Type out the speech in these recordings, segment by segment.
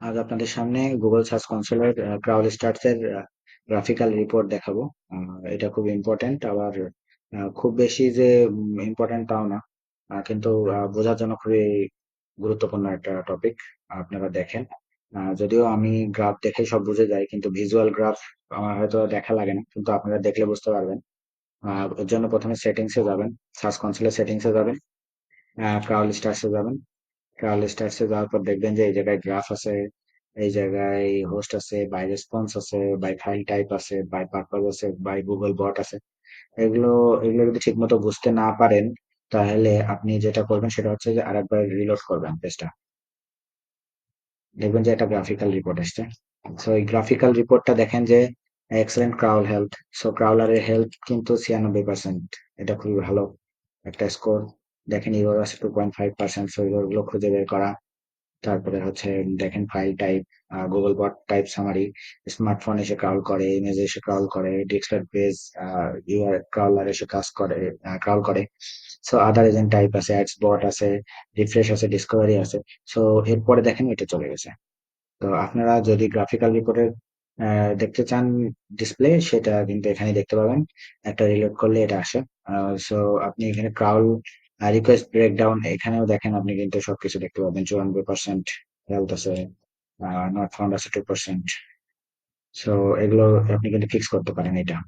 আজ আপনাদের সামনে গুগল সার্চ কনসোলের ক্রাউল স্টার্টস এর গ্রাফিক্যাল রিপোর্ট দেখাবো। এটা খুব ইম্পর্টেন্ট আবার খুব বেশি যে ইম্পর্টেন্ট তাও না। কিন্তু বোঝার জন্য খুবই গুরুত্বপূর্ণ একটা টপিক আপনারা দেখেন। যদিও আমি গ্রাফ দেখে সব বুঝে যাই, কিন্তু ভিজুয়াল গ্রাফ আমার হয়তো দেখা লাগে না, কিন্তু আপনারা দেখলে বুঝতে পারবেন। এর জন্য প্রথমে সেটিংসে যাবেন সার্চ কনসোলের সেটিংসে যাবেন ক্রাউল স্টার্টসে যাবেন। ট্রায়াল স্টার্টসে যাওয়ার পর দেখবেন যে এই জায়গায় গ্রাফ আছে, এই জায়গায় হোস্ট আছে বাই রেসপন্স আছে বাই ফাইল টাইপ আছে বাই পারপাস আছে বাই গুগল বট আছে। এগুলো এগুলো যদি ঠিক মতো বুঝতে না পারেন, তাহলে আপনি যেটা করবেন সেটা হচ্ছে যে আরেকবার রিলোড করবেন পেজটা দেখবেন যে একটা গ্রাফিক্যাল রিপোর্ট আসছে সো এই গ্রাফিক্যাল রিপোর্টটা দেখেন যে এক্সেলেন্ট ক্রাউল হেলথ সো ক্রাউলারের হেলথ কিন্তু ছিয়ানব্বই পার্সেন্ট এটা খুবই ভালো একটা স্কোর দেখেন ইউরো আছে two point five percent so গুলো খুঁজে বের করা। তারপরে হচ্ছে দেখেন file type Google bot type summary smartphone এসে ক্রাউল করে ইমেজ এসে ক্রাউল করে ডেস্কটপ পেজ ইউআর ক্রাউলার এসে কাজ করে ক্রাউল করে। সো আদার এজেন্ট টাইপ আছে অ্যাডস বট আছে রিফ্রেশ আছে ডিসকভারি আছে। সো এরপরে দেখেন এটা চলে গেছে। তো, আপনারা যদি গ্রাফিক্যাল রিপোর্টের দেখতে চান ডিসপ্লে সেটা কিন্তু এখানে দেখতে পাবেন। একটা রিলোড করলে এটা আসে। সো আপনি এখানে ক্রাউল রিকোয়েস্ট ব্রেকডাউন এখানেও দেখেন আপনি কিন্তু সবকিছু দেখতে পাবেন চুরানব্বই পার্সেন্ট হেলথ আছে নট ফাউন্ড আছে টু পার্সেন্ট সো এগুলো আপনি কিন্তু ফিক্স করতে পারেন এটা।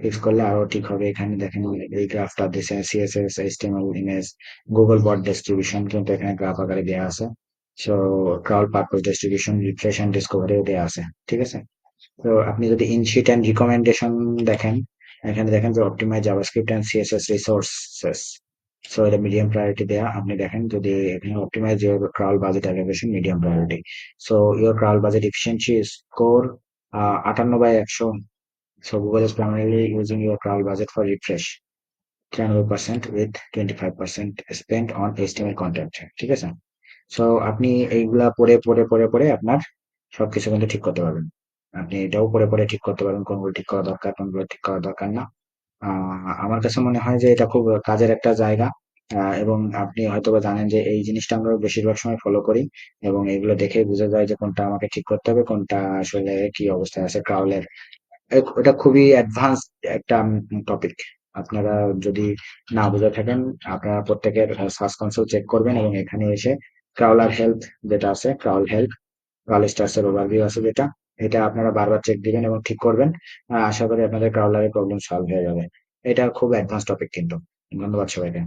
ফিক্স করলে আরও ঠিক হবে। এখানে দেখেন এই গ্রাফটা দিয়েছে CSS HTML image Google bot distribution কিন্তু এখানে গ্রাফ আকারে দেওয়া আছে। So crawl purpose distribution refresh and ডিসকভারিও দেওয়া আছে, ঠিক আছে? তো, আপনি যদি ইনশিট এন্ড রিকমেন্ডেশন দেখেন, এখানে দেখেন যে optimise JavaScript and CSS resources so এটা মিডিয়াম প্রায়োরিটি দেয়া। আপনি দেখেন যদি এখানে optimise your crawl budget allocation medium priority so your crawl budget efficiency score আটান্ন বাই একশো। So, Google is primarily using your crawl budget for refresh. 93% with 25% spent on HTML content. ঠিক আছে? So আপনি এইগুলা পড়ে পড়ে পড়ে পড়ে আপনার সবকিছু কিন্তু ঠিক করতে পারবেন। আপনি এটাও পড়ে পড়ে ঠিক করতে পারবেন কোনগুলো ঠিক করা দরকার, কোনগুলো ঠিক করা দরকার না। আমার কাছে মনে হয় যে এটা খুব কাজের একটা জায়গা। এবং আপনি হয়তোবা জানেন যে এই জিনিসটা আমরা বেশিরভাগ সময় ফলো করি এবং এগুলো দেখে বোঝা যায় যে কোনটা আমাকে ঠিক করতে হবে, কোনটা আসলে কি অবস্থায় আছে ক্রাউলের এটা খুবই অ্যাডভান্স একটা টপিক আপনারা যদি না বুঝে থাকেন, আপনারা প্রত্যেকের সার্চ কনসোল চেক করবেন এবং এখানে এসে ক্রাউলার হেলথ যেটা আছে ক্রাউল হেলথ ক্রাউল স্টার্স স্টার্সের ওভারভিউ আছে যেটা, এটা আপনারা বারবার চেক দিবেন এবং ঠিক করবেন। আশা করি আপনাদের ক্রাউলারের প্রবলেম সলভ হয়ে যাবে। এটা খুব অ্যাডভান্স টপিক কিন্তু। ধন্যবাদ সবাইকে।